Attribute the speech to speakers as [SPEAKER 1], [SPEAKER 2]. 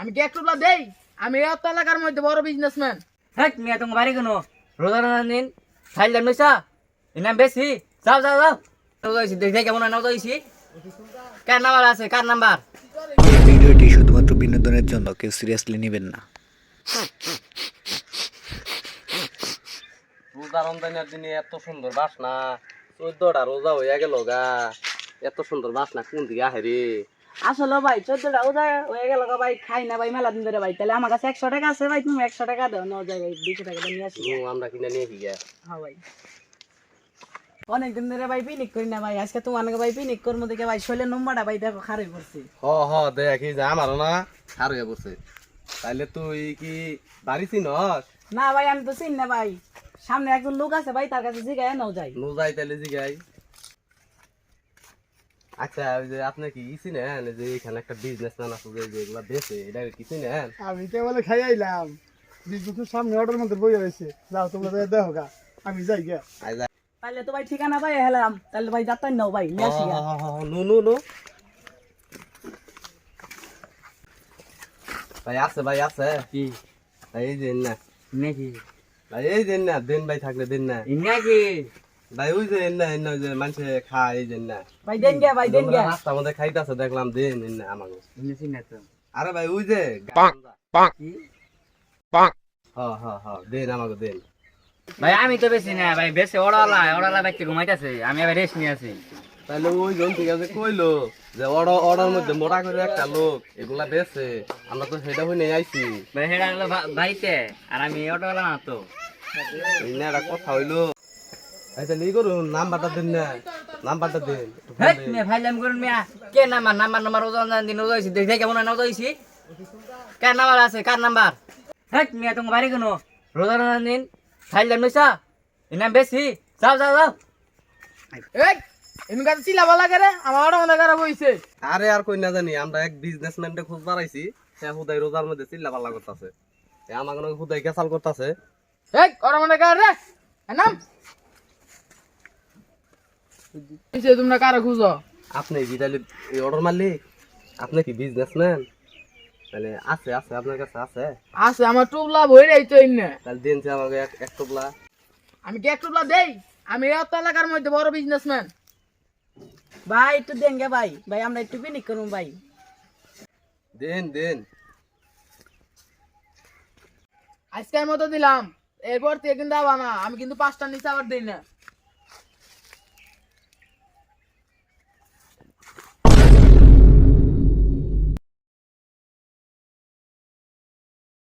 [SPEAKER 1] আমি কি একটু দেই? আমি এই অত এলাকার মধ্যে বড় বিজনেসম্যান
[SPEAKER 2] হ্যাঁ মিয়া তোমার বাড়ি কোনো? রোজা রোজা দিন খাইলে নইসা ইনাম বেশি। যাও যাও যাও। রোজা দেখে কেমন হয়েছি কার নাম্বার আছে? কার নাম্বার?
[SPEAKER 3] ভিডিওটি শুধুমাত্র বিনোদনের জন্য কেউ সিরিয়াসলি নেবেন না।
[SPEAKER 4] রোজা রমজানের দিনে এত সুন্দর বাসনা। চোদ্দটা রোজা হইয়া গেল গা। এত সুন্দর বাসনা কোন দিকে আহে রে?
[SPEAKER 1] আসলে ভাই চোদ্দটা ওজা হয়ে গেল ভাই খাই না ভাই মেলা দিন ধরে ভাই। তাহলে আমার কাছে একশো টাকা আছে ভাই তুমি একশো টাকা দাও না যাই ভাই দুশো টাকা নিয়ে আসি।
[SPEAKER 4] আমরা কিনে নিয়ে কি গে
[SPEAKER 1] হ্যাঁ ভাই। অনেক দিন ধরে ভাই পিনিক করি না ভাই আজকে তোমার ভাই পিনিক করব দেখে ভাই শৈলের নম্বরটা ভাই দেখো খারে পড়ছে।
[SPEAKER 4] হ হ দেখি যে আমারও না হয়ে বসে তাইলে তুই কি বাড়ি চিনস?
[SPEAKER 1] না ভাই আমি তো চিন না ভাই। সামনে একজন লোক আছে ভাই তার কাছে জিগায় নাও যাই।
[SPEAKER 4] নো যাই তাইলে জিগাই। আচ্ছা ওই যে আপনি কি ই চিনেন? এই যে এখানে একটা বিজনেস ম্যান আছে যে যেগুলা বেচে এটা কি চিনেন?
[SPEAKER 5] আমি তো বলে খাই আইলাম। বিদ্যুতের সামনে অর্ডার মধ্যে বই রয়েছে। যাও তোমরা যাই দেখো গা। আমি যাই গিয়া।
[SPEAKER 1] তাহলে তো ভাই ঠিকানা ভাই হেলাম। তাহলে ভাই যাত্রাই নাও ভাই নিয়ে আসি গা।
[SPEAKER 4] No no no. ভাই আছে ভাই আছে।
[SPEAKER 2] কি?
[SPEAKER 4] ভাই এই যে না।
[SPEAKER 2] নাকি?
[SPEAKER 4] ভাই এই যে না দিন ভাই থাকলে দিন না।
[SPEAKER 2] নাকি?
[SPEAKER 4] ভাই ওই যে না না যে মানুষে খায় এই যে না
[SPEAKER 1] ভাই দেন গিয়া ভাই দেন গিয়া।
[SPEAKER 4] রাস্তার মধ্যে খাইতেছে দেখলাম দিন না
[SPEAKER 2] না তো
[SPEAKER 4] আরে ভাই ওই যে
[SPEAKER 2] কি?
[SPEAKER 4] হ হ হ দিন আমাকে দিন।
[SPEAKER 2] ভাই আমি তো বেশি না ভাই বেশি ওড়ালা ওড়ালা ব্যক্তি ঘুমাইতেছে আমি আবার রেস্ট নিয়ে আছি।
[SPEAKER 4] তাহলে ওই জন ঠিক আছে কইলো যে অর্ডার অর্ডার মধ্যে মোটা করে একটা লোক এগুলা বেছে আমরা তো সেটা হয়ে নিয়ে আইছি।
[SPEAKER 2] ভাই সেটা হলো বাড়িতে আর আমি অটোওয়ালা না তো।
[SPEAKER 4] এই না একটা কথা হইল। আচ্ছা নি করুন নাম্বারটা দিন না। নাম্বারটা দিন।
[SPEAKER 2] হেট
[SPEAKER 4] দিন।
[SPEAKER 2] ফাইলাম করুন মিয়া। কে নাম্বার? নাম্বার নাম্বার ওজন দিন ওজন দেখে কেমন নাও হয়েছি কার নাম্বার আছে? কার নাম্বার? হেট মিয়া তোমার বাড়ি কোনো? রোজা দিন। ফাইলাম নইসা ইনাম বেশি। যাও যাও যাও।
[SPEAKER 1] এই এমনি কাছে মধ্যে খারাপ হইছে।
[SPEAKER 4] আরে আর কই না জানি আমরা এক বিজনেসম্যানকে খোঁজ বাড়াইছি। সে হুদাই রোজার মধ্যে চিল্লা পাল্লা করতেছে আমাকে হুদাই কেসাল করতেছে।
[SPEAKER 1] এই অটো মধ্যে কার রে। নাম। কিসে তোমরা কারে খুঁজো?
[SPEAKER 4] আপনি কি তাহলে এই অর্ডার মারলি? আপনি কি বিজনেসম্যান তাহলে আছে আছে আপনার কাছে আছে।
[SPEAKER 1] আছে আমার টুবলা ভরে যাইতো ইন্নে
[SPEAKER 4] তাহলে দিন আমাকে এক এক টোপলা
[SPEAKER 1] আমি কি এক টুবলা দেই? আমি এই অত এলাকার মধ্যে বড় বিজনেসম্যান ভাই একটু দেন গে ভাই। ভাই আমরা একটু পিনিক করুন ভাই।
[SPEAKER 4] দিন দিন।
[SPEAKER 1] আজকের মতো দিলাম। এরপর থেকে কিন্তু আবার না আমি কিন্তু পাঁচটা নিচে আবার দিই না।